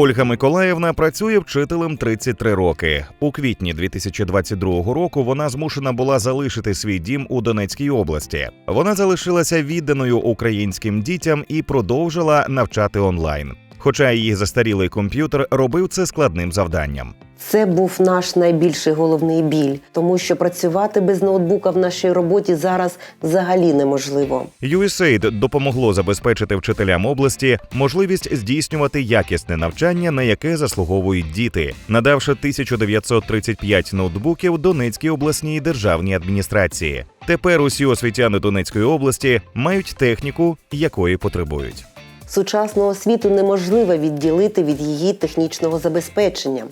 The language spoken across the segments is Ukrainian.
Ольга Миколаївна працює вчителем 33 роки. У квітні 2022 року вона змушена була залишити свій дім у Донецькій області. Вона залишилася відданою українським дітям і продовжила навчати онлайн. Хоча її застарілий комп'ютер робив це складним завданням. Це був наш найбільший головний біль, тому що працювати без ноутбука в нашій роботі зараз взагалі неможливо. USAID допомогло забезпечити вчителям області можливість здійснювати якісне навчання, на яке заслуговують діти, надавши 1935 ноутбуків Донецькій обласній державній адміністрації. Тепер усі освітяни Донецької області мають техніку, якої потребують. Сучасну освіту неможливо відділити від її технічного забезпечення.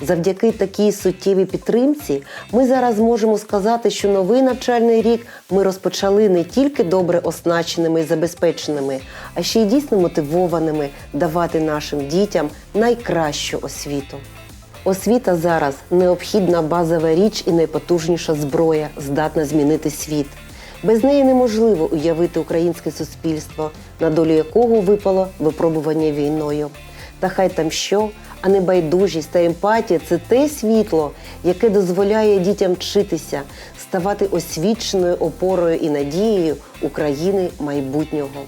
Завдяки такій суттєвій підтримці ми зараз можемо сказати, що новий навчальний рік ми розпочали не тільки добре оснащеними і забезпеченими, а ще й дійсно мотивованими давати нашим дітям найкращу освіту. Освіта зараз необхідна базова річ і найпотужніша зброя, здатна змінити світ. Без неї неможливо уявити українське суспільство, на долю якого випало випробування війною. Та хай там що, а небайдужість та емпатія це те світло, яке дозволяє дітям вчитися, ставати освіченою опорою і надією України майбутнього.